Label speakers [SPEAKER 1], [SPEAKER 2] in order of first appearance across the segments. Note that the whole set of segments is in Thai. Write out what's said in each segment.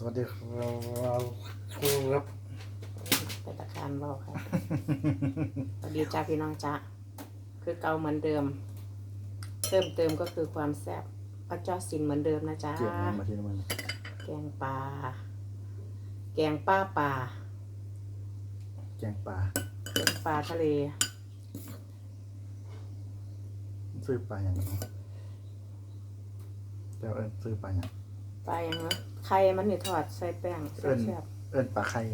[SPEAKER 1] สวัสดีครับครับ
[SPEAKER 2] แต่ตะคานเบาค่ะสวัสดีจ้าพี่น้องจ้าคือเก่าเหมือนเดิม เพิ่มเติมก็คือความแซ่บป้าจ้อสินเหมือนเดิมนะจ๊ะ
[SPEAKER 1] เกี่ยงงานมาทีละมัน
[SPEAKER 2] แกงปลาแกงป้าป่า
[SPEAKER 1] แกงปลา
[SPEAKER 2] แกงปลาทะเล
[SPEAKER 1] ซื้อปลาอย่างไรแต่เอิญซื้อปลาอย่าง
[SPEAKER 2] ปลาอย่างนะไข่มันนี่ทอดใส่แป้ง
[SPEAKER 1] เอิญ
[SPEAKER 2] แซ่บ
[SPEAKER 1] เอิญปลาไข่
[SPEAKER 2] ๆ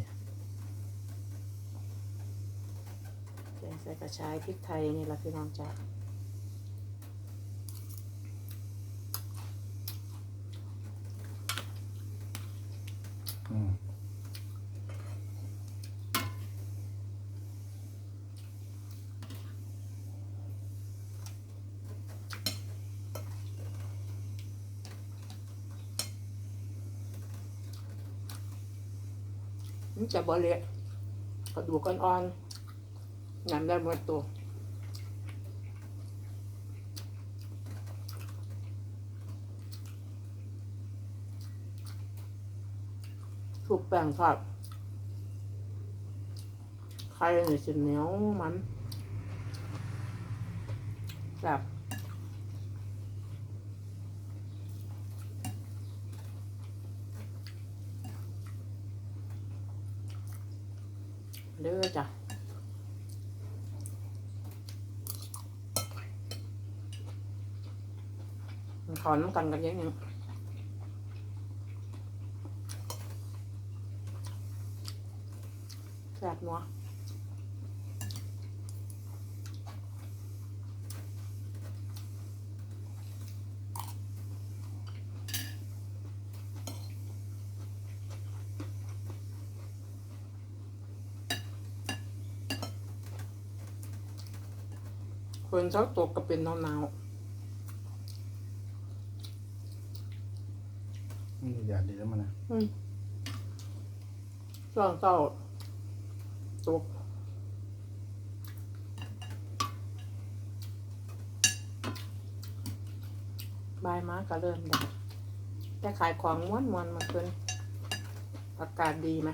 [SPEAKER 2] แกงใส่กระชายพริกไทยนี่ละพี่น้องจ้า
[SPEAKER 1] อืม
[SPEAKER 2] มันจะบะเละกระดูกอ่อนๆยำได้หมดตัวถูกแป้งทอดไข่นี่สิเหนียวมันแบบ เด้อจ้ะมันขอน้ำกันกันเยอะยังแสบนัว นเช้าตกก็เป็นหนาว
[SPEAKER 1] อืมอย่าดีแล้วมันนะ
[SPEAKER 2] ๆอืมช่วงเช้าตกบายมาก็เริ่มได้แต่ขายของม้วนมวนๆมาเพิ่นอากาศดีไหม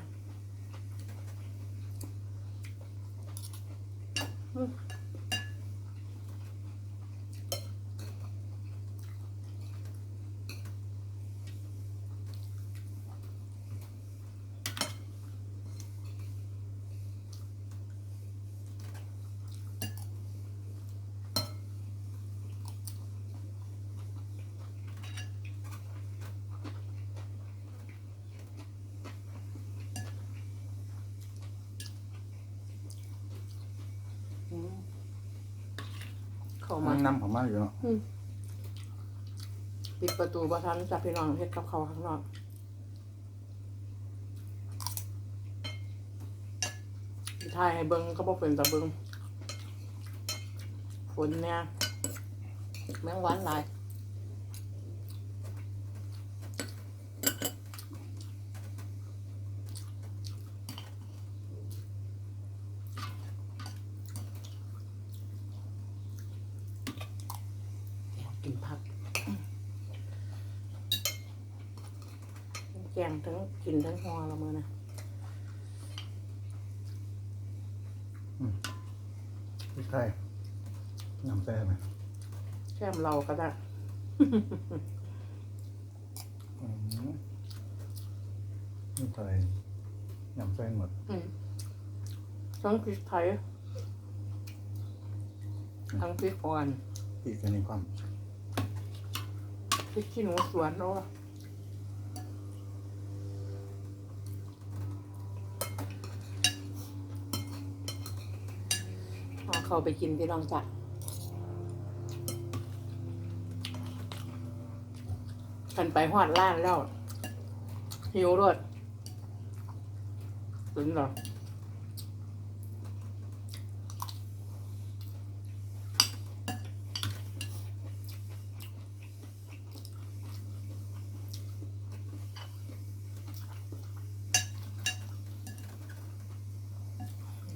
[SPEAKER 2] ามา
[SPEAKER 1] มันนำของมาอยู่เนาะ
[SPEAKER 2] ปิดประตูบ่ทันจับพี่น้องเฮ็ดกับเขาวข้างนอกสิถ่ายให้เบิ่งก็บ่เป็นตะเบิ่งฝนเนี่ยแมงวันหลาย กกินผัก แกงทั้งกินทั้งหอละมือนะ
[SPEAKER 1] พี่ไข่น้ำแซ่บไหม
[SPEAKER 2] แค่มเราก็ได้
[SPEAKER 1] อืมนี่ไข่น้ำแซ่บหมด
[SPEAKER 2] อืมทั้งพริกไทยทั้งพริกอ่อน
[SPEAKER 1] อีกอันนี้ความ
[SPEAKER 2] พริกขี้หนูสวนเนาะเอาเข้าไปกินพี่น้องจ้ะกันไปหอดล้านแล้วหิวรวดถึงหรอ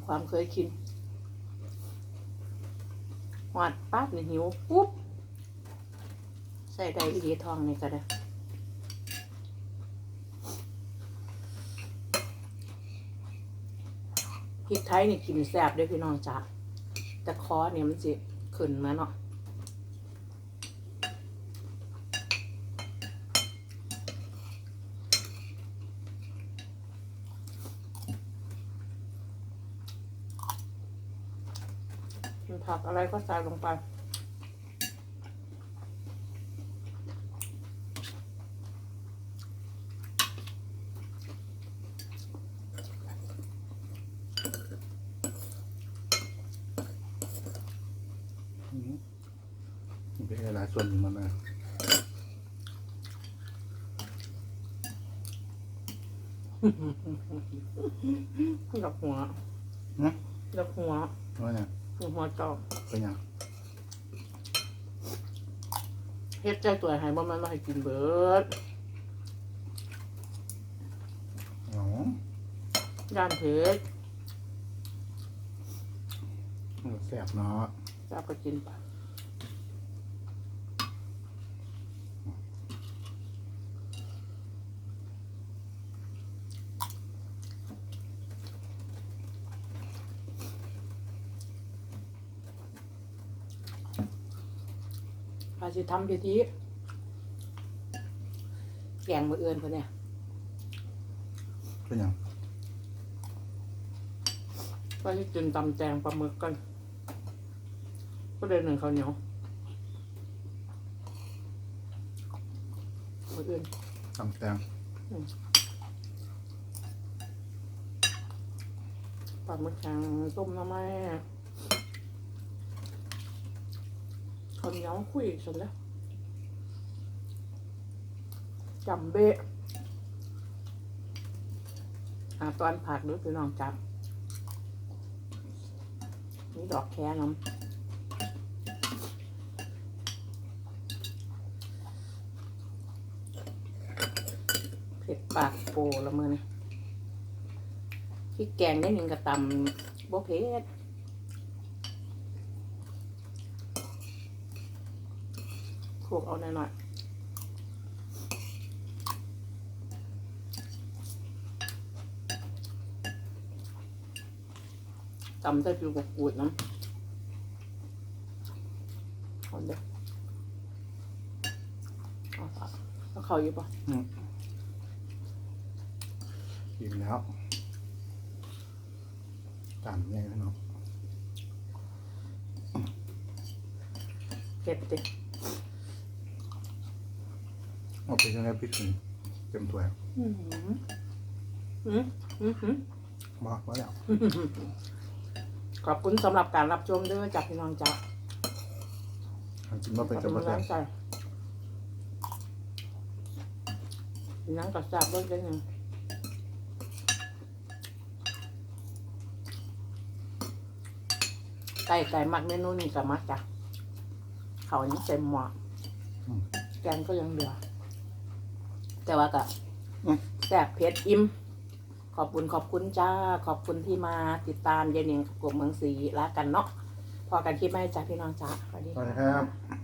[SPEAKER 2] ความเคยชินหอดปั๊บนี่หิวปุ๊บ ใส่ได้อีดีทองนี่ก็ได้พริกไทยนี่กินแซ่บด้วยพี่น้องจ้ะแต่คอเนี่ยมันสิขึ้นมาเนาะ ผักอะไรก็ใส่ลงไป
[SPEAKER 1] อืมมันเป็นหลายส่วนอยู่มันนะ
[SPEAKER 2] ดอกหัว
[SPEAKER 1] นะ
[SPEAKER 2] ดอกหัว
[SPEAKER 1] ว่าเนี่ย
[SPEAKER 2] หัวจอก
[SPEAKER 1] เป็นยัง
[SPEAKER 2] เฮ็ดใจตัวให้บ่แมันมาให้กินเบิด
[SPEAKER 1] อ๋อย่า
[SPEAKER 2] นเผ็ด
[SPEAKER 1] มันแสบเนาะ
[SPEAKER 2] จะก็กินไป พาสิทำพิธีแกงมือเอื่นเพิ่นเนี่ย
[SPEAKER 1] เป็นยัง
[SPEAKER 2] ก็ที่กินตำแจงปลาหมึกกัน ก็เลยหนึ่งข้าวเหนียวมืออื่น
[SPEAKER 1] ตำแตง
[SPEAKER 2] ปลาหมึกแข็งต้มน้ำไม้ ข้าวเหนียวคุยสุดแล้วจำเบะหาตอนผักด้วยพี่น้องจับนี่ดอกแค่น้ำเผ็ดปากโปละมือนี่พริกแกงได้หนึ่งกระตำบ่เผ็ด โขลกเอาหน่อยๆตำได้ฟิวกับกูดน้ำเอาเด้อเอาผักเอาเขาอยู่ปะ
[SPEAKER 1] กินแล้วจานใหญ่แล้วเนาะ
[SPEAKER 2] เผ็ดดิ
[SPEAKER 1] เอาไปยังไงพริกถึงเต็มถ้วย
[SPEAKER 2] อืมอืมอืมอืม
[SPEAKER 1] บอกว่าแล้ว
[SPEAKER 2] ขอบคุณสำหรับการรับชมด้วยจากพี่น้องจ้า
[SPEAKER 1] กินมาเป็น
[SPEAKER 2] ข
[SPEAKER 1] กั
[SPEAKER 2] อ
[SPEAKER 1] บบ
[SPEAKER 2] คุ
[SPEAKER 1] แซ่
[SPEAKER 2] ณ
[SPEAKER 1] บ
[SPEAKER 2] ใจพี่นังกับแซ่บด้วยกันหนึ่งไก่ไก่มักเมนูนี้กับมักจ้ะเขายังเต็มหม้ออแกงก็ยังเหลือ แต่ว่ากับแซ่บเผ็ดอิ่มขอบคุณขอบคุณจ้า ขอบคุณที่มาติดตามเย็นเองกับกบเมืองศรีรักกันเนาะพอกันคลิปไม่จ้าพี่น้องจ้าสวัสดี
[SPEAKER 1] สวัสดี
[SPEAKER 2] ค่ะ
[SPEAKER 1] ครับ